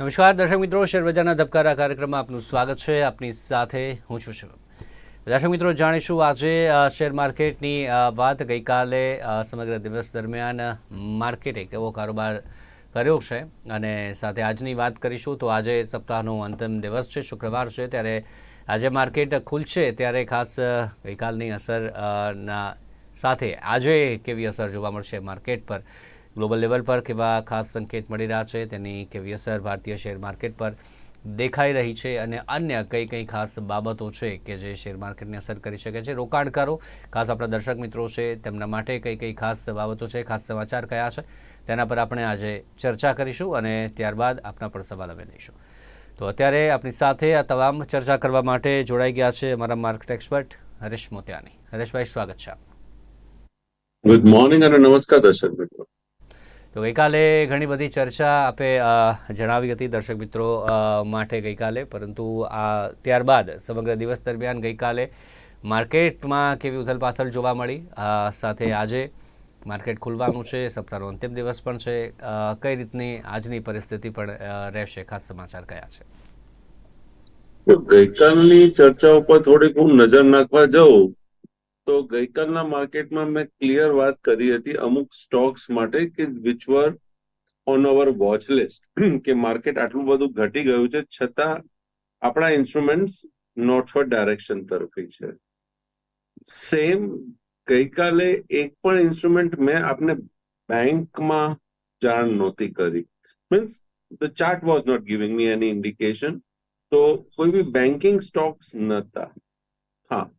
નમસ્કાર, દર્શક મિત્રો, શેરબજારના ધબકારા કાર્યક્રમમાં આપનું સ્વાગત છે. આપની સાથે હું છું શિવમ. દર્શક મિત્રો, જાણીશું આજે શેર માર્કેટની વાત ગઈકાલે સમગ્ર દિવસ દરમિયાન માર્કેટે કેવો કારોબાર કર્યો છે અને સાથે આજની વાત કરીશું તો આજે સપ્તાહનો અંતિમ દિવસ છે, શુક્રવાર છે. ત્યારે આજે માર્કેટ ખુલશે, ત્યારે ખાસ ગઈકાલની અસર ના સાથે આજે કેવી અસર જોવા મળશે માર્કેટ પર? ગ્લોબલ લેવલ પર કેવા ખાસ સંકેત મળી રહ્યા છે, તેની કેવી અસર ભારતીય શેર માર્કેટ પર દેખાઈ રહી છે અને અન્ય કઈ કઈ ખાસ બાબતો છે કે જે શેર માર્કેટને અસર કરી શકે છે? રોકાણકારો, ખાસ આપણા દર્શક મિત્રો છે, તેમના માટે કઈ કઈ ખાસ બાબતો છે, ખાસ સમાચાર કયા છે, તેના પર આપણે આજે ચર્ચા કરીશું અને ત્યારબાદ આપના પણ સવાલ અમે લઈશું. તો અત્યારે આપણી સાથે આ તમામ ચર્ચા કરવા માટે જોડાઈ ગયા છે અમારા માર્કેટ એક્સપર્ટ હરેશ મોતિયાની. હરેશભાઈ, સ્વાગત છે. ગુડ મોર્નિંગ અને નમસ્કાર દર્શક મિત્રો. તો ગઈકાલે ઘણી બધી ચર્ચા આપે જણાવી હતી દર્શક મિત્રો માટે ગઈકાલે. પરંતુ આ ત્યારબાદ સમગ્ર દિવસ દરમિયાન ગઈકાલે માર્કેટમાં કેવી ઉથલપાથલ જોવા મળી. સાથે આજે માર્કેટ ખુલવાનું છે. સપ્તાહનો અંતિમ દિવસ પણ છે. કઈ રીતની આજની પરિસ્થિતિ પણ રહેશે? ખાસ સમાચાર કયા છે? ગઈકાલની ચર્ચા ઉપર થોડીક હું નજર નાખવા જાઉં તો ગઈકાલના માર્કેટમાં મેં ક્લિયર વાત કરી હતી અમુક સ્ટોક્સ માટે કે which were on our watch list કે માર્કેટ આટલું બધું ઘટી ગયું છે, છતાં આપણા ઇન્સ્ટ્રુમેન્ટ્સ નોર્થવર્ડ ડાયરેક્શન તરફી છે. સેમ ગઈકાલે એક પણ ઇન્સ્ટ્રુમેન્ટ મેં આપને બેંકમાં જાણ નહોતી કરી. Means the chart was not giving me any indication તો કોઈ બી બેન્કિંગ સ્ટોક્સ નતા. હા.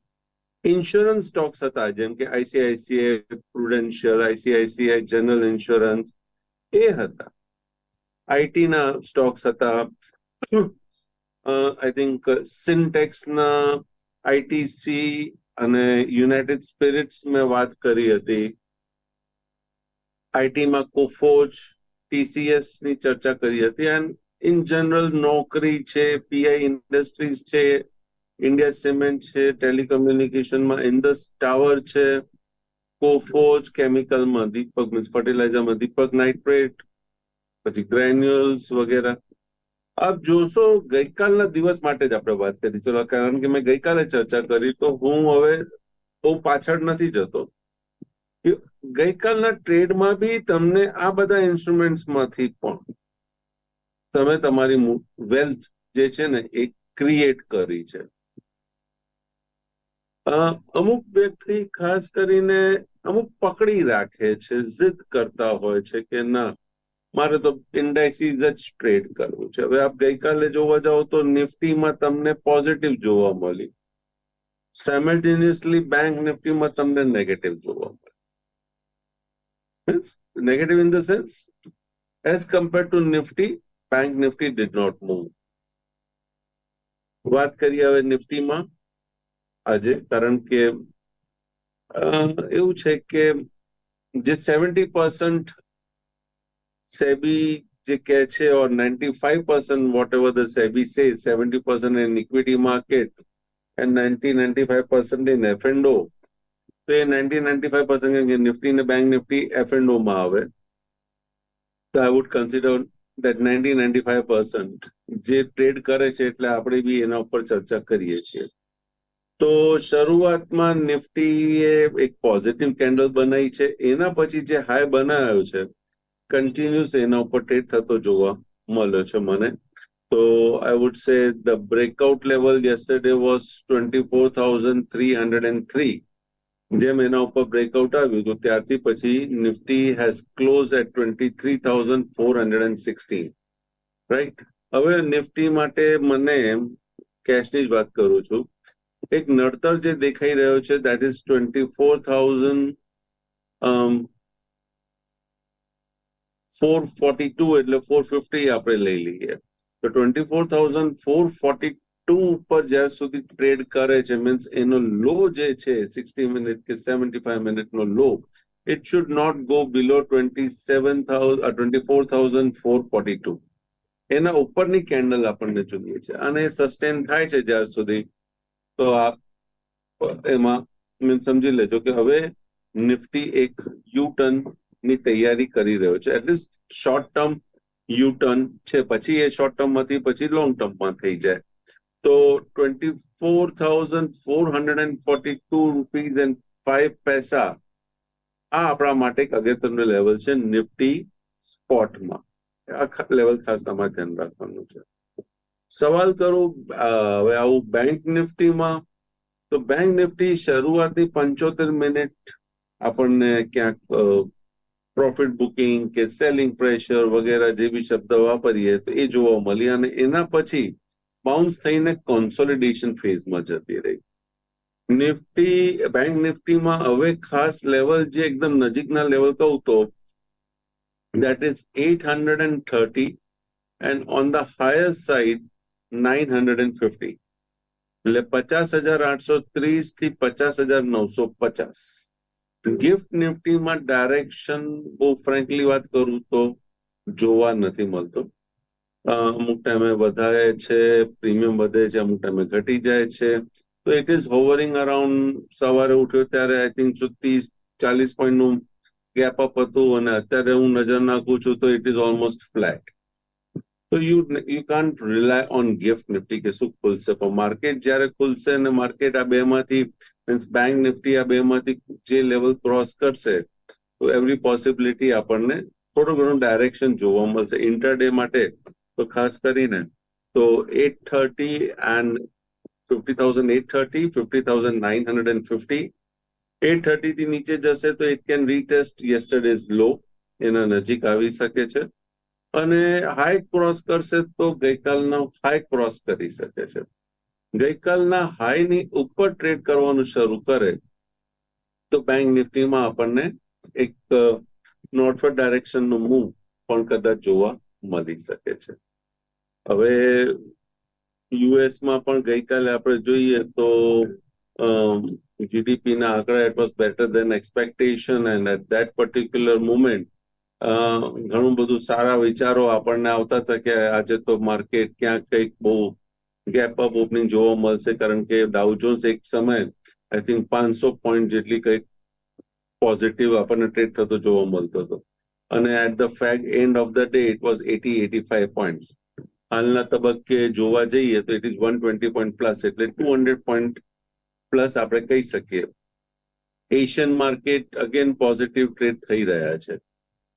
ઇન્સ્યોરન્સ સ્ટોક્સ હતા જેમ કે ICICI prudential ICICI general insurance એ હતા. આઈટી ના સ્ટોક્સ હતા. આઈ થિંક સિન્ટેક્સ ના આઈટીસી અને યુનાઇટેડ સ્પિરિટ્સ મેં વાત કરી હતી. આઈટીમાં કોફોજ ટીસીએસની ચર્ચા કરી હતી. એન્ડ ઇન જનરલ નોકરી છે પીઆઈ ઇન્ડસ્ટ્રીઝ છે ઇન્ડિયા સિમેન્ટ છે ટેલિકમ્યુનિકેશનમાં ઇન્ડસ ટાવર છે કોફોજ કેમિકલમાં દીપક મીન્સ ફર્ટિલાઇઝરમાં દીપક નાઇટ્રેટ પછી ગ્રેન્યુઅલ્સ વગેરે. આપ જોશો, ગઈકાલના દિવસ માટે જ આપણે વાત કરી. ચલો, કારણ કે મેં ગઈકાલે ચર્ચા કરી, તો હું હવે બહુ પાછળ નથી જતો. ગઈકાલના ટ્રેડમાં બી તમને આ બધા ઇન્સ્ટ્રુમેન્ટ્સમાંથી પણ તમે તમારી વેલ્થ જે છે ને, એ ક્રિએટ કરી છે. અમુક વ્યક્તિ ખાસ કરીને અમુક પકડી રાખે છે જીદ કરતા હોય છે કે ના, મારે તો ઇન્ડેક્સીસ જ ટ્રેડ કરવું છે. હવે આપ ગઈકાલે જોવા જાઓ તો નિફ્ટીમાં તમને પોઝિટિવ જોવા મળી. સાયમેલ્ટેનિયસલી બેંક નિફ્ટીમાં તમને નેગેટિવ જોવા મળે. Negative in the sense as compare to Nifty bank Nifty did not move વાત કરીએ હવે નિફ્ટીમાં. આજે, કારણ કે એવું છે કે જે સેવન્ટી પર્સન્ટ સેબી જે કહે છે or ninety five percent what the SEBI say seventy percent in equity market and ninety ninety five percent in F and તો એ ninety ninety five percent Nifty ને બેંક નિફ્ટી એફ એન્ડમાં આવે. તો I would consider that ninety ninety five percent જે trade કરે છે એટલે આપણે બી એના ઉપર ચર્ચા કરીએ છીએ. તો શરૂઆતમાં નિફ્ટીએ એક પોઝિટિવ કેન્ડલ બનાવી છે. એના પછી જે હાઈ બનાવ્યો છે કન્ટિન્યુઅસ એના ઉપર ટ્રેડ થતો જોવા મળ્યો છે મને. તો I would say the breakout level yesterday was twenty four thousand three hundred and three જેમ એના ઉપર બ્રેકઆઉટ આવ્યું તો ત્યારથી પછી Nifty has close at twenty three thousand four hundred and sixteen right હવે નિફ્ટી માટે મને કેશની જ વાત કરું છું. એક નડતર જે દેખાઈ રહ્યો છે that is twenty four thousand four forty two એટલે ફોર ફિફ્ટી આપણે લઈ લઈએ. તો twenty four thousand four forty two ઉપર જ્યાં સુધી ટ્રેડ કરે છે મીન્સ એનો લો જે છે સિક્સટી મિનિટ કે સેવન્ટી ફાઈવ મિનિટનો low it should not go below twenty seven thousand twenty four thousand four forty two એના ઉપરની કેન્ડલ આપણને જોઈએ છે. અને સસ્ટેન થાય છે જ્યાં સુધી તો આપ એમાં મીન સમજી લેજો કે હવે નિફ્ટી એક યુ ટર્નની તૈયારી કરી રહ્યો છે. At least short term U turn છે, પછી એ શોર્ટ ટર્મમાંથી, પછી લોંગ ટર્મમાં થઈ જાય. તો twenty four thousand four hundred and forty two rupees and five paisa આ આપણા માટે એક અગત્યનું લેવલ છે નિફ્ટી સ્પોટમાં આ લેવલ ખાસ તમારે ધ્યાન રાખવાનું છે. સવાલ કરું હવે આવું બેંક નિફ્ટીમાં, તો બેંક નિફ્ટી શરૂઆતી પંચોતેર મિનિટ આપણને ક્યાંક પ્રોફિટ બુકિંગ કે સેલિંગ પ્રેશર વગેરે જે બી શબ્દ વાપરીએ, તો એ જોવા મળી અને એના પછી બાઉન્સ થઈને કોન્સોલિડેશન ફેઝમાં જતી રહી. નિફ્ટી બેંક નિફ્ટીમાં હવે ખાસ લેવલ જે એકદમ નજીકના લેવલ કહું તો, that is 830 and on the higher side 950 એટલે પચાસ હજાર આઠસો ત્રીસથી પચાસ હજાર નવસો પચાસ. ગિફ્ટ નિફ્ટીમાં ડાયરેક્શન બહુ ફ્રેન્કલી વાત કરું તો જોવા નથી મળતો. અમુક ટાઈમે વધારે છે, પ્રીમિયમ વધે છે, અમુક ટાઈમે ઘટી જાય છે. તો ઇટ ઇઝ હોવરિંગ અરાઉન્ડ સવારે ઉઠ્યો ત્યારે આઈ થિંક ત્રીસ ચાલીસ પોઈન્ટનું ગેપ અપ હતું અને અત્યારે હું નજર નાખું છું તો ઇટ ઇઝ ઓલમોસ્ટ ફ્લેટ તો you you can't rely on gift Nifty કે શું ખુલશે? પણ માર્કેટ જ્યારે ખુલશે અને માર્કેટ આ બે માંથી મીન્સ બેંક નિફ્ટી આ બે માંથી જે લેવલ ક્રોસ કરશે, તો એવરી પોસિબિલિટી આપણને થોડું ઘણું ડાયરેક્શન જોવા મળશે. ઇન્ટરડે માટે તો ખાસ કરીને તો at thirty and fifty thousand at thirty fifty thousand nine hundred and fifty at thirty થી નીચે જશે તો it can retest yesterday's low એના નજીક આવી શકે છે. અને હાઈ ક્રોસ કરશે તો ગઈકાલના હાઈ ક્રોસ કરી શકે છે. ગઈકાલના હાઈ ની ઉપર ટ્રેડ કરવાનું શરૂ કરે, તો બેંક નિફ્ટીમાં આપણને એક નોર્થવર્ડ ડાયરેક્શનનું મૂવ પણ કદાચ જોવા મળી શકે છે. હવે યુએસમાં પણ ગઈકાલે આપણે જોઈએ તો જીડીપી ના આંકડા it was better than expectation and at that particular moment ઘણું બધું સારા વિચારો આપણને આવતા હતા કે આજે તો માર્કેટ ક્યાંક કંઈક બહુ ગેપ અપ ઓપનિંગ જોવા મળશે, કારણ કે ડાઉજોન્સ એક સમય આઈ થિંક પાંચસો પોઈન્ટ જેટલી કંઈક પોઝિટિવ આપણને ટ્રેડ થતો જોવા મળતો હતો. અને at the fact end of the day it was eighty eighty five point હાલના તબક્કે જોવા જઈએ તો it is one twenty point plus એટલે ટુ હંડ્રેડ પોઈન્ટ પ્લસ આપણે કહી શકીએ. Asian market again positive trade થઈ રહ્યા છે.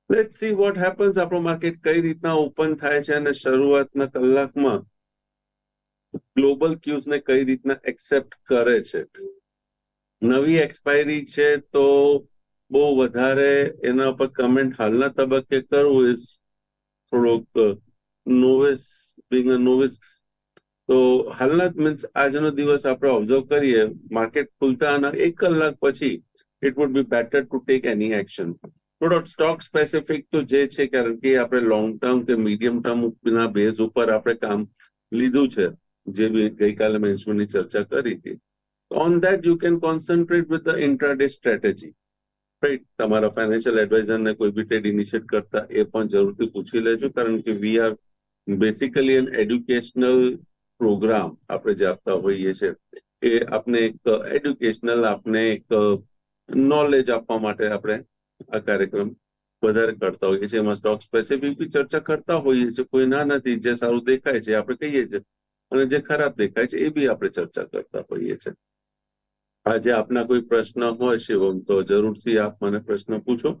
લેટ સી વોટ હેપન્સ આપણું માર્કેટ કઈ રીતના ઓપન થાય છે અને શરૂઆતના કલાકમાં ગ્લોબલ ક્યુઝને કઈ રીતના એક્સેપ્ટ કરે છે. નવી એક્સપાયરી છે તો બહુ વધારે એના પર કમેન્ટ હાલના તબક્કે કરવું ઇઝ થોડોક નોવિસ બિંગ અ નોવિસ તો હાલના મીન્સ આજનો દિવસ આપણે ઓબ્ઝર્વ કરીએ. માર્કેટ ખુલતાના એક કલાક પછી it would be better to take any action થોડો સ્ટોક સ્પેસિફિક તો જે છે, કારણ કે આપણે લોંગ ટર્મ કે મીડિયમ ટર્મ ના બેઝ ઉપર આપણે કામ લીધું છે, જે ગઈકાલે મેં ઇન્સ્ટ્રુમેન્ટની ચર્ચા કરી હતી. On that you can concentrate with the intraday strategy right તમારા ફાઇનાન્શિયલ એડવાઇઝરને કોઈ બી ટ્રેડ ઇનિશિયેટ કરતા એ પણ જરૂરથી પૂછી લેજો, કારણ કે we are basically an educational program આપણે જે આપતા હોઈએ છીએ. એ આપણે એક એડ્યુકેશનલ આપણે એક નોલેજ આપવા માટે આપણે આ કાર્યક્રમ વધારે કરતા હોઈએ છીએ. એમાં સ્ટોક સ્પેસિફિક બી ચર્ચા કરતા હોઈએ છીએ. કોઈ ના નથી, જે સારું દેખાય છે આપણે કહીએ છીએ. અને જે ખરાબ દેખાય છે એ બી આપણે ચર્ચા કરતા હોઈએ છીએ. આજે આપના કોઈ પ્રશ્ન હોય, શિવમ, તો જરૂરથી આપ મને પ્રશ્ન પૂછો.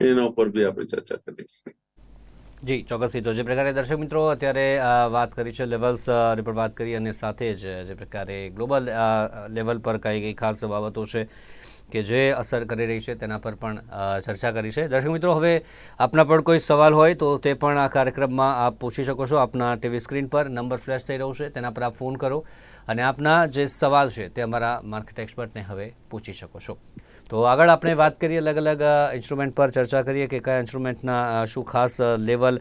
એના ઉપર બી આપણે ચર્ચા કરીશું જી, ચોક્કસથી. તો જે પ્રકારે દર્શક મિત્રો, અત્યારે વાત કરી છે લેવલ્સ પર વાત કરી અને સાથે જ, જે પ્રકારે ગ્લોબલ લેવલ પર કઈ કઈ ખાસ બાબતો છે કે જે અસર કરી રહી છે તેના પર પણ ચર્ચા કરી છે. દર્શક મિત્રો, હવે આપના પણ કોઈ સવાલ હોય તો તે પણ આ કાર્યક્રમમાં આપ પૂછી શકો છો. આપના ટીવી સ્ક્રીન પર નંબર ફ્લેશ થઈ રહ્યો છે, તેના પર આપ ફોન કરો અને આપના જે સવાલ છે તે અમારા માર્કેટ એક્સપર્ટને હવે પૂછી શકો છો. તો આગળ આપણે વાત કરીએ અલગ અલગ ઇન્સ્ટ્રુમેન્ટ પર ચર્ચા કરીએ કે કયા ઇન્સ્ટ્રુમેન્ટના શું ખાસ લેવલ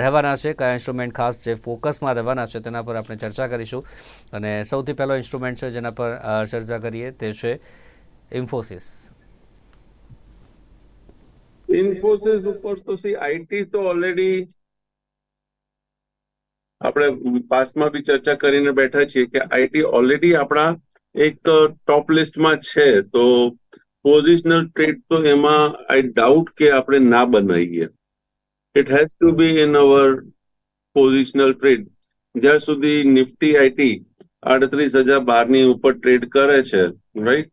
રહેવાના છે, કયા ઇન્સ્ટ્રુમેન્ટ ખાસ જે ફોકસમાં રહેવાના છે તેના પર આપણે ચર્ચા કરીશું. અને સૌથી પહેલો ઇન્સ્ટ્રુમેન્ટ છે જેના પર ચર્ચા કરીએ તે છે ઇન્ફોસિસ ઇન્ફોસિસ ઉપર તો સી આઈટી તો ઓલરેડી આપણે પાસમાં બી ચર્ચા કરીને બેઠા છીએ કે આઈટી ઓલરેડી આપણા એક ટોપ લિસ્ટમાં છે. તો પોઝિશનલ ટ્રેડ તો એમાં આઈ ડાઉટ કે આપણે ના બનાવીએ. It has to be in our positional trade જ્યાં સુધી નિફ્ટી આઈટી આડત્રીસ હજાર બારની ઉપર ટ્રેડ કરે છે રાઈટ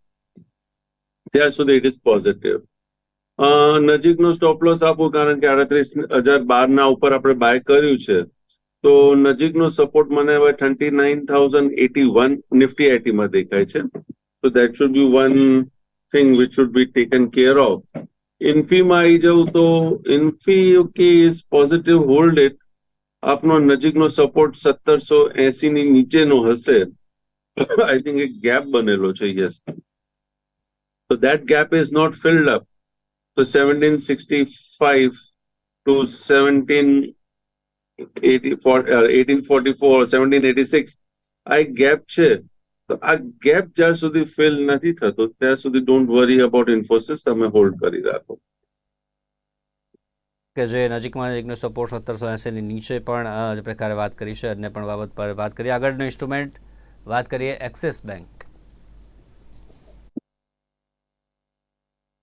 ત્યાં સુધી ઇટ ઇઝ પોઝિટિવ નજીકનો સ્ટોપ લોસ આપો, કારણ કે આડત્રીસ હજાર બારના ઉપર આપણે બાય કર્યું છે. તો નજીકનો સપોર્ટ મને હવે thirty nine thousand eighty one Nifty આઈટીમાં દેખાય છે. તો that should be one thing which should be taken care of ઇન્ફીમાં આવી જવું તો Infy okay is positive hold it આપનો નજીકનો સપોર્ટ સત્તરસો એસી ની નીચેનો હશે. આઈ થિંક એક ગેપ બનેલો છે યસ તો that gap is not filled up So seventeen to five to seventeen eighteen forty four seventeen eighty six આ એક ગેપ છે. તો આ ગેપ જ્યાં સુધી ફિલ નથી થતો, ત્યાં સુધી ડોન્ટ વરી અબાઉટ ઇન્ફોસિસ તમે હોલ્ડ કરી રાખો. કે જે નજીકમાં નજીકનો સપોર્ટ સત્તરસો એંસીની નીચે પણ જે પ્રકારે વાત કરી છે, અન્ય પણ બાબત પર વાત કરીએ. આગળનો ઇન્સ્ટ્રુમેન્ટ વાત કરીએ એક્સિસ બેંક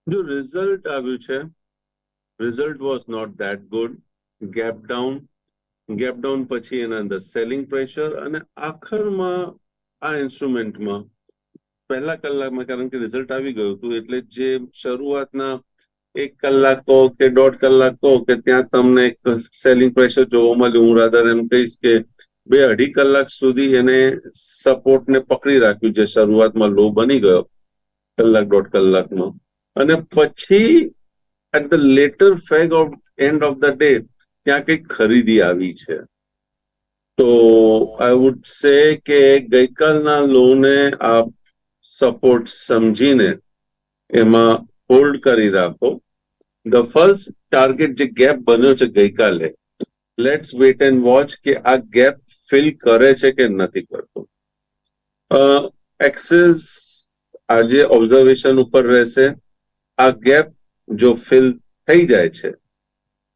જો રિઝલ્ટ આવ્યું છે result was not that good gap down gap down પછી એના અંદર સેલિંગ પ્રેશર અને આખરમાં આ ઇન્સ્ટ્રુમેન્ટમાં પહેલા કલાકમાં, કારણ કે રિઝલ્ટ આવી ગયું હતું, એટલે જે શરૂઆતના એક કલાક કહો કે દોઢ કલાક કહો કે ત્યાં તમને એક સેલિંગ પ્રેશર જોવા મળ્યું. હું રાધર એમ કહીશ કે બે અઢી કલાક સુધી એને સપોર્ટને પકડી રાખ્યું, જે શરૂઆતમાં લો બની ગયો કલાક દોઢ કલાકમાં. અને પછી at the latter fag of end of the day ત્યાં કંઈક ખરીદી આવી છે. તો આઈ વુડ સે કે ગઈકાલના લોને આપ સપોર્ટ સમજીને એમાં હોલ્ડ કરી રાખો. ધ ફર્સ્ટ ટાર્ગેટ જે ગેપ બન્યો છે ગઈકાલે લેટ્સ વેટ એન્ડ વોચ કે આ ગેપ ફિલ કરે છે કે નથી કરતો. એક્સેસ આજે ઓબ્ઝર્વેશન ઉપર રહેશે. આ ગેપ જો ફિલ થઈ જાય છે,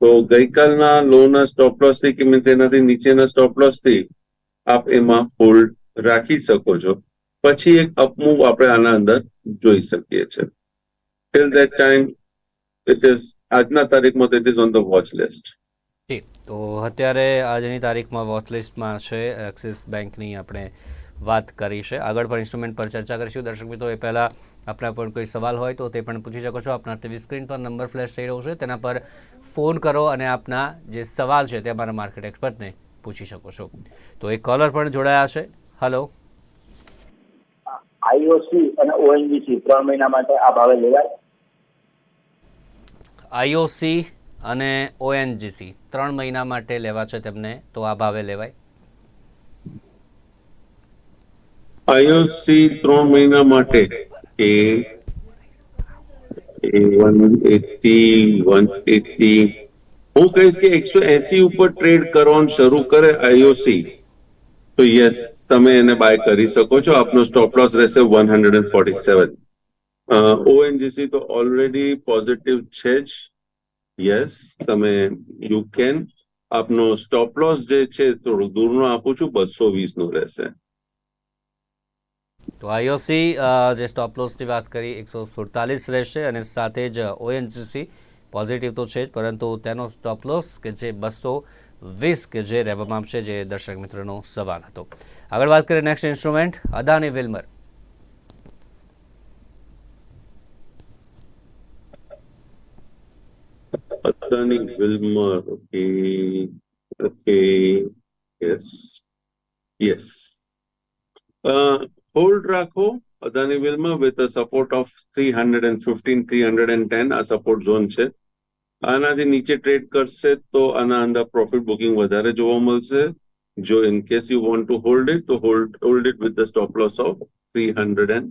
તો ગઈકાલના લોના સ્ટોપ લોસથી કે મીન્સ એનાથી નીચેના સ્ટોપ લોસથી આપ એમાં હોલ્ડ રાખી શકો છો. પછી એક અપમૂવ આપણે આના અંદર જોઈ શકીએ છીએ. Till that time it is આજના તારીખમાં it is on the watch list જી, તો અત્યારે આજની તારીખમાં વોચ લિસ્ટમાં છે એક્સિસ બેંકની આપણે વાત કરી છે. આગળ પણ ઇન્સ્ટ્રુમેન્ટ પર ચર્ચા કરીશું. દર્શક મિત્રો, એ પહેલાં આપણા પણ કોઈ સવાલ હોય તો તે પણ પૂછી શકો છો. આપના ટીવી સ્ક્રીન પર નંબર ફ્લેશ થઈ રહ્યો છે. તેના પર ફોન કરો અને આપના જે સવાલ છે તે અમારા માર્કેટ એક્સપર્ટને પૂછી શકો છો. તો એક કોલર પણ જોડાયા છે. હલો આઈઓસી અને ઓએનજીસી ત્રણ મહિના માટે આ ભાવે લેવાય? આઈઓસી અને ઓએનજીસી ત્રણ મહિના માટે લેવા છે તેમને તો આ ભાવે લેવાય? આઈઓસી ત્રણ મહિના માટે. એટી હું કહીશ કે એકસો એસી ઉપર ટ્રેડ કરવાનું શરૂ કરે આઈઓસી તો યસ તમે એને બાય કરી શકો છો. આપનો સ્ટોપ લોસ રહેશે one hundred and forty seven ONGC તો ઓલરેડી પોઝિટિવ છે જ. યસ તમે યુ કેન આપનો સ્ટોપ લોસ જે છે, થોડું દૂરનો આપું છું, બસો વીસનું રહેશે. તો આઈઓસી જે સ્ટોપ લોસની વાત કરી એકસો સુડતાલીસ રહેશે અને સાથે જ ઓએનજીસી પોઝિટિવ તો છે જ પરંતુ તેનો સ્ટોપ લોસ કે જે બસો વીસ કે જે રહેવામાં આવશે જે દર્શક મિત્રોનો સવાલ હતો આગળ વાત કરીએ next instrument Adani Wilmar Adani Wilmer, okay, okay, yes, yes. Hold રાખો. Adani વિલમાં with a support of three hundred and fifteen three hundred and ten આ સપોર્ટ ઝોન છે. આનાથી નીચે ટ્રેડ કરશે તો આના અંદર પ્રોફિટ બુકિંગ વધારે જોવા મળશે. જો in case you want to hold it તો hold hold it with the stop loss of three hundred and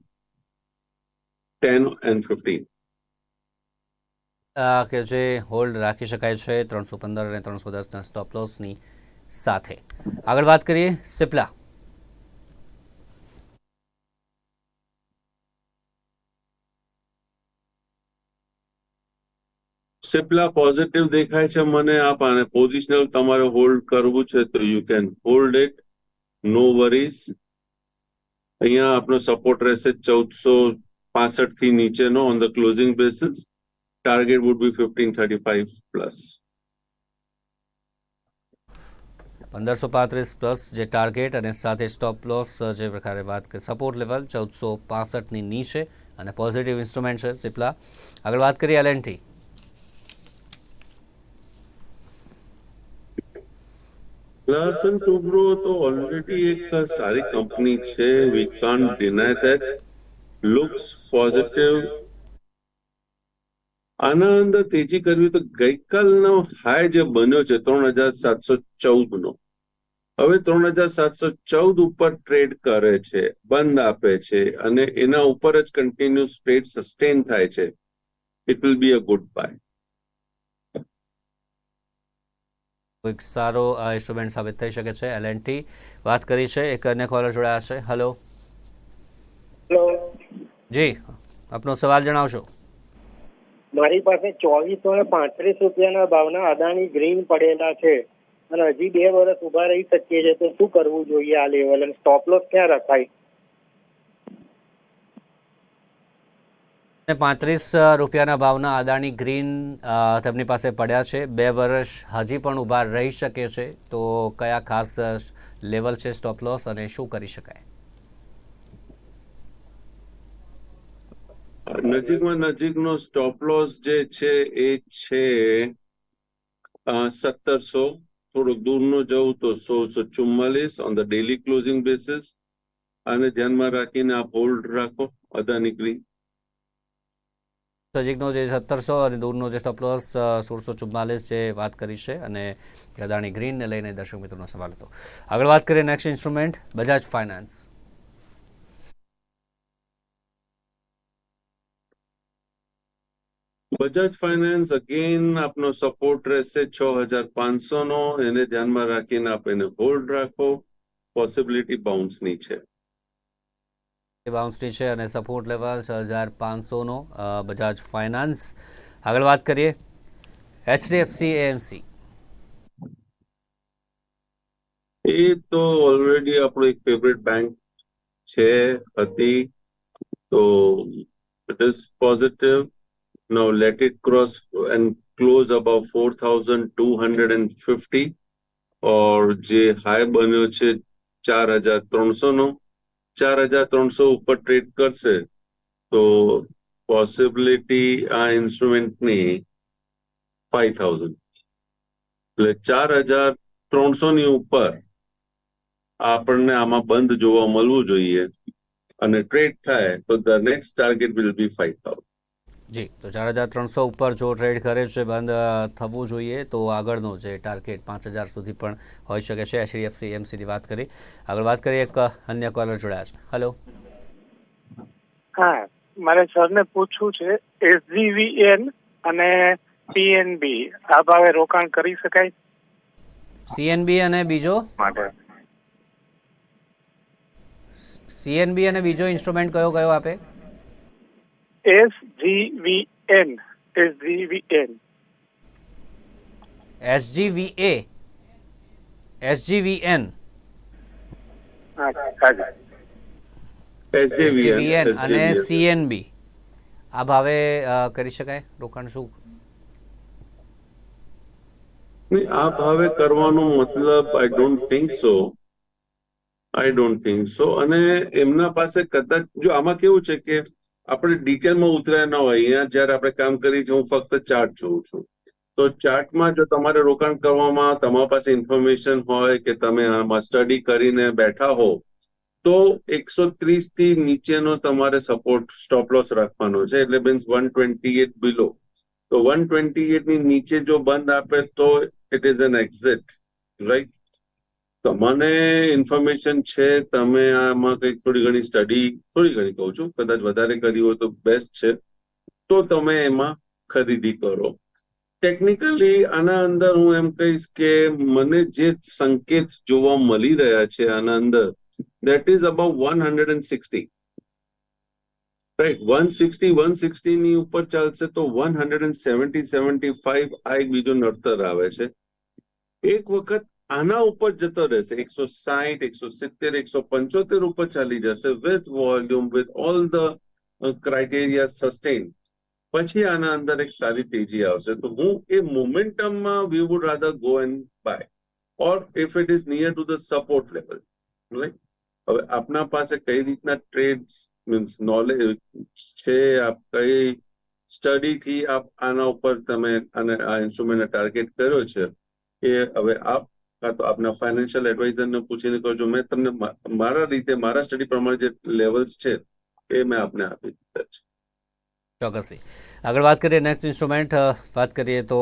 ten and fifteen કે જે હોલ્ડ રાખી શકાય છે, ત્રણસો પંદર અને ત્રણસો દસના સ્ટોપ લોસની સાથે. આગળ વાત કરીએ સિપ્લા સિપ્લા પોઝિટિવ દેખાય છે મને આપ આને પોઝિશનલ તમારે હોલ્ડ કરવું છે તો you can hold it no worries અહીંયા આપનો સપોર્ટ રહેશે ચૌદસો પાસઠથી નીચેનો on the closing basis target would be fifteen thirty five plus પંદરસો પાંત્રીસ પ્લસ જે ટાર્ગેટ અને સાથે સ્ટોપ લોસ જે પ્રકારે વાત કરી સપોર્ટ લેવલ ચૌદસો પાસઠની નીચે અને પોઝિટિવ ઇન્સ્ટ્રુમેન્ટ છે, સિપ્લા. આગળ વાત કરીએ એલ ટી લાર્સન ટુબ્રો તો ઓલરેડી એક સારી કંપની છે. વી કાન ડિનાય ધેટ લુક્સ પોઝિટિવ આના અંદર તેજી કરવી તો ગઈકાલનો હાઈ જે બન્યો છે ત્રણ હજાર સાતસો ચૌદ નો હવે ત્રણ હજાર સાતસો ચૌદ ઉપર ટ્રેડ કરે છે, બંધ આપે છે અને એના ઉપર જ કન્ટિન્યુઅસ ટ્રેડ સસ્ટેન થાય છે. It will be a good buy કોઈક સારો ઇન્સ્ટ્રુમેન્ટ સાબિત થઈ શકે છે. એલ ટી વાત કરી છે. એક અન્ય કોલર જોડાયા છે. હલો હેલો જી. આપનો સવાલ જણાવશો. મારી પાસે ચોવીસો ને પાંત્રીસ રૂપિયાના ભાવના અદાણી ગ્રીન પડેલા છે અને હજી બે વર્ષ ઊભા રહી શકીએ છે તો શું કરવું જોઈએ આ લેવલ અને સ્ટોપ લોસ ક્યાં રખાય? પાંત્રીસ રૂપિયાના ભાવના અદાણી ગ્રીન તેમની પાસે પડ્યા છે. બે વર્ષ હજી પણ ઊભા રહી શકે છે. તો કયા ખાસ લેવલ છે સ્ટોપ લોસ અને શું કરી શકાય? નજીકમાં નજીકનો સ્ટોપ લોસ જે છે એ છે સત્તરસો. થોડુંક દૂરનું જવું તો સોળસો ચુમ્માલીસ on the daily closing basis અને ધ્યાનમાં રાખીને આપ હોલ્ડ રાખો અદાની ગ્રીન. નજીકનો જે સત્તરસો અને દૂરનો જે સ્ટોપ લોસ સોળસો ચુમ્માલીસ જે વાત કરી છે અને અદાણી ગ્રીનને લઈને દર્શક મિત્રોનો સવાલ હતો. આગળ વાત કરીએ next instrument Bajaj Finance Bajaj Finance again આપનો સપોર્ટ રહેશે છ હજાર પાંચસો નો એને ધ્યાનમાં રાખીને આપ એને હોલ્ડ રાખો. પોસિબિલિટી બાઉન્સની છે. બાઉન્સની છે અને સપોર્ટ લેવલ છ હજાર પાંચસોનો બજાજ ફાઇનાન્સ આગળ વાત કરીએ. એચડીએફસી એએમસી એ તો ઓલરેડી આપણું એક ફેવરેટ બેંક છે, હતી. તો it is positive no let it cross and close about four thousand two hundred and fifty or જે હાઈ બન્યો છે, ચાર હજાર ત્રણસો નો ચાર હજાર ત્રણસો ઉપર ટ્રેડ કરશે, તો પોસિબિલિટી આ ઇન્સ્ટ્રુમેન્ટની ફાઈવ થાઉઝન્ડ એટલે ચાર હજાર ત્રણસો ની ઉપર આપણને આમાં બંધ જોવા મળવું જોઈએ અને ટ્રેડ થાય તો the next target will be five thousand જી તો ચાર હજાર ત્રણસો ઉપર જો ટ્રેડ કરે છે બંધ થવું જોઈએ તો આગળનો જે ટાર્ગેટ પાંચ હજાર સુધી પણ હોઈ શકે છે. એચડીએફસી એમસીની વાત કરી. આગળ વાત કરીએ એક અન્ય કોલર જોડાયા છે. હેલો હા મારે સરને પૂછવું છે એસજીવીએન અને પીએનબી આ ભાવે રોકાણ કરી શકાય? સીએનબી અને બીજો? માટે. સીએનબી અને બીજો ઇન્સ્ટ્રુમેન્ટ કયો કયો આપે? એસજીવીએન એસજીવીએન એસજીવીએ એસજીવીએન હા એસજીવીએન અને. સીએનબી આ ભાવે કરી શકાય? રોકાણ શું? નહીં, આ ભાવે કરવાનો મતલબ I don't think so I don't think so અને એમના પાસે કદાચ જો આમાં કેવું છે કે આપણે ડિટેલમાં ઉતર્યા ન હોય, અહીંયા જ્યારે આપણે કામ કરીએ છીએ, હું ફક્ત ચાર્ટ જોઉં છું. તો ચાર્ટમાં જો તમારે રોકાણ કરવામાં તમારા પાસે ઇન્ફોર્મેશન હોય કે તમે આમાં સ્ટડી કરીને બેઠા હો, તો એકસો ત્રીસથી નીચેનો તમારે સપોર્ટ સ્ટોપ લોસ રાખવાનો છે. એટલે means one twenty eight below તો વન ટ્વેન્ટી એટની નીચે જો બંધ આપે તો it is an exit right તમને ઇન્ફોર્મેશન છે, તમે આમાં કંઈક થોડી ઘણી સ્ટડી થોડી ઘણી કહું છું, કદાચ વધારે કરી હોય તો બેસ્ટ છે. તો તમે એમાં ખરીદી કરો. ટેકનિકલી આના અંદર હું એમ કહીશ કે મને જે સંકેત જોવા મળી રહ્યા છે આના અંદર, that is about 160 right 160 160 ની ઉપર ચાલશે તો 170 75 આ એક બીજો નડતર આવે છે. એક વખત આના ઉપર જતો રહેશે. એકસો સાહીઠ, એકસો સિત્તેર, એકસો પંચોતેર ઉપર ચાલી જશે with volume with all the criteria sustain પછી આના અંદર એક સારી તેજી આવશે. તો હું એ મોમેન્ટમમાં we would rather go and buy or if it is near to the support level right હવે આપના પાસે કઈ રીતના ટ્રેડ્સ મીન્સ નોલેજ છે? આપ કઈ સ્ટડી થી આપ આના ઉપર તમે અને આ ઇન્સ્ટ્રુમેન્ટ ટાર્ગેટ કર્યો છે? એ હવે આપ કાં તો આપના ફાઇનાન્શિયલ એડવાઇઝર ને પૂછીને કરજો મેં તમને મારા રીતે મારા સ્ટડી પ્રમાણે જે લેવલ્સ છે એ મેં આપને આપી દીધા છે. ચોક્કસથી આગળ વાત કરીએ નેક્સ્ટ ઇન્સ્ટ્રુમેન્ટ વાત કરીએ તો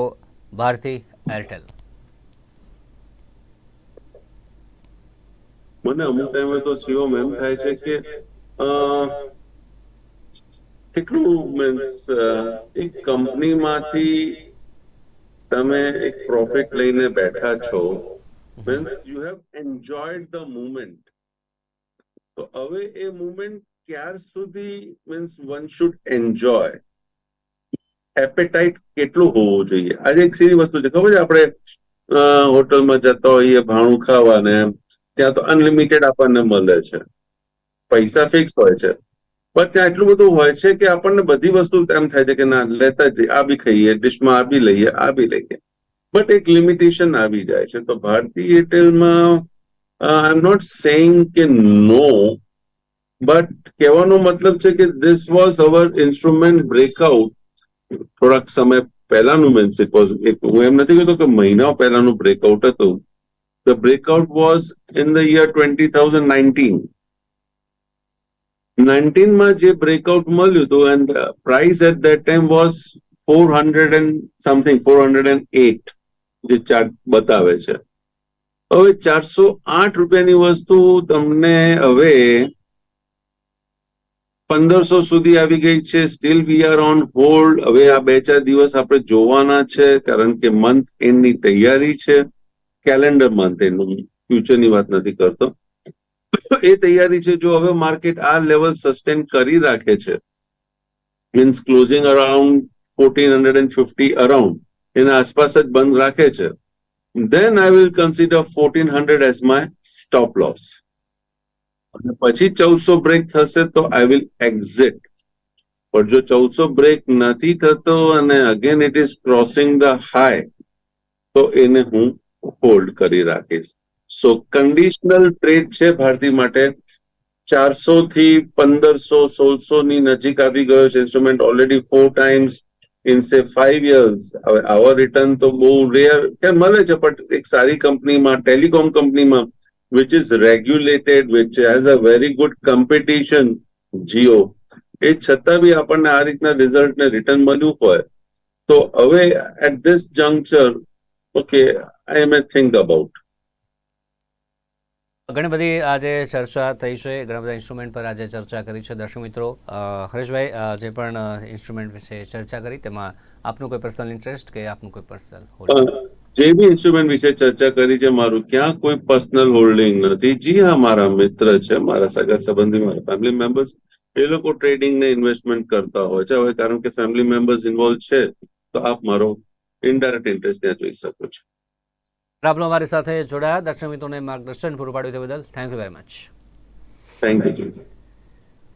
ભારતી એરટેલ મને અમુક ટાઈમે તો સીઓમ એમ થાય છે કે કેટલું મીન્સ એક કંપનીમાંથી તમે એક પ્રોફિટ લઈને બેઠા છો means you have enjoyed the moment તો હવે એ મુમેન્ટ ક્યાર સુધી means one should enjoy appetite કેટલું હોવું જોઈએ આજે એક સીધી વસ્તુ છે ખબર છે આપણે હોટલમાં જતા હોઈએ ભાણું ખાવાને ત્યાં તો અનલિમિટેડ આપણને મળે છે પૈસા ફિક્સ હોય છે પણ ત્યાં એટલું બધું હોય છે કે આપણને બધી વસ્તુ એમ થાય છે કે ના, લેતા જઈએ. આ બી ખાઈએ ડિશમાં આ બી લઈએ, આ બી લઈએ. બટ એક લિમિટેશન આવી જાય છે. તો ભારતી એરટેલમાં આઈ એમ નોટ સેઇંગ કે નો બટ કહેવાનો મતલબ છે કે this was our instrument breakout થોડાક સમય પહેલાનું મીન્સ ઇટ વોઝ હું એમ નથી કહેતો કે મહિનાઓ પહેલાનું બ્રેકઆઉટ હતું. The breakout was in the year twenty thousand nineteen નાઇન્ટીનમાં જે બ્રેકઆઉટ મળ્યું હતું, and the price at that time was 400 and something 408 જે ચાર્ટ બતાવે છે. હવે ચારસો આઠ રૂપિયાની વસ્તુ તમને હવે પંદરસો સુધી આવી ગઈ છે. Still we are on hold હવે આ બે ચાર દિવસ આપણે જોવાના છે, કારણ કે મંથ એન્ડની તૈયારી છે. કેલેન્ડર મંથ એનું ફ્યુચરની વાત નથી કરતો. એ તૈયારી છે, જો હવે માર્કેટ આ લેવલ સસ્ટેન કરી રાખે છે. Means closing around fourteen hundred and fifty around એના આસપાસ જ બંધ રાખે છે. Then I will consider 1400 as my stop loss. અને પછી ચૌદસો બ્રેક થશે તો આઈ વિલ એક્ઝિટ પણ જો ચૌદસો બ્રેક નથી થતો અને again it is crossing the high તો એને હું હોલ્ડ કરી રાખીશ. સો કન્ડિશનલ ટ્રેડ છે ભારતી માટે. ચારસો થી પંદરસો, સોળસો ની નજીક આવી ગયો છે. Instrument already four times in say five years હવે આવા રિટર્ન તો બહુ રેર કે મળે છે પણ એક સારી કંપનીમાં ટેલિકોમ કંપનીમાં which is regulated, which has a very good competition, Jio એ છતાં બી આપણને આ રીતના રિઝલ્ટ ને રિટર્ન મળ્યું હોય. તો હવે at this juncture okay I am a think about ઘણી બધી આજે ચર્ચા થઈ છે, ઘણા બધા ઇન્સ્ટ્રુમેન્ટ પર આજે ચર્ચા કરી છે. દર્શક મિત્રો હરેશભાઈ જે પણ ઇન્સ્ટ્રુમેન્ટ વિશે ચર્ચા કરી, તેમાં આપનું કોઈ પર્સનલ ઇન્ટરેસ્ટ કે આપનું કોઈ પર્સનલ જે બી ઇન્સ્ટ્રુમેન્ટ વિશે ચર્ચા કરી છે, મારું ક્યાં કોઈ પર્સનલ હોલ્ડિંગ નથી. જી હા, મારા મિત્ર છે, મારા સગા સંબંધી, મારા ફેમિલી મેમ્બર્સ એ લોકો ટ્રેડિંગ ને ઇન્વેસ્ટમેન્ટ કરતા હોય છે. હવે કારણ કે ફેમિલી મેમ્બર્સ ઇન્વોલ્વ છે, તો આપ મારો ઇનડાયરેક્ટ ઇન્ટરેસ્ટ ત્યાં જોઈ શકો છો. આપનો અમારી સાથે જોડાયા. દર્શક મિત્રોને માર્ગદર્શન પૂરું પાડ્યું તે બદલ thank you very much thank you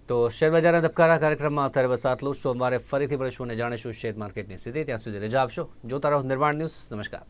તો શેર બજારના ધબકારા કાર્યક્રમમાં અત્યારે બસ આટલું. સોમવારે ફરીથી મળીશું અને જાણીશું શેર માર્કેટની સ્થિતિ. ત્યાં સુધી રજા આપશો. જોતા રહો નિર્માણ ન્યૂઝ. નમસ્કાર.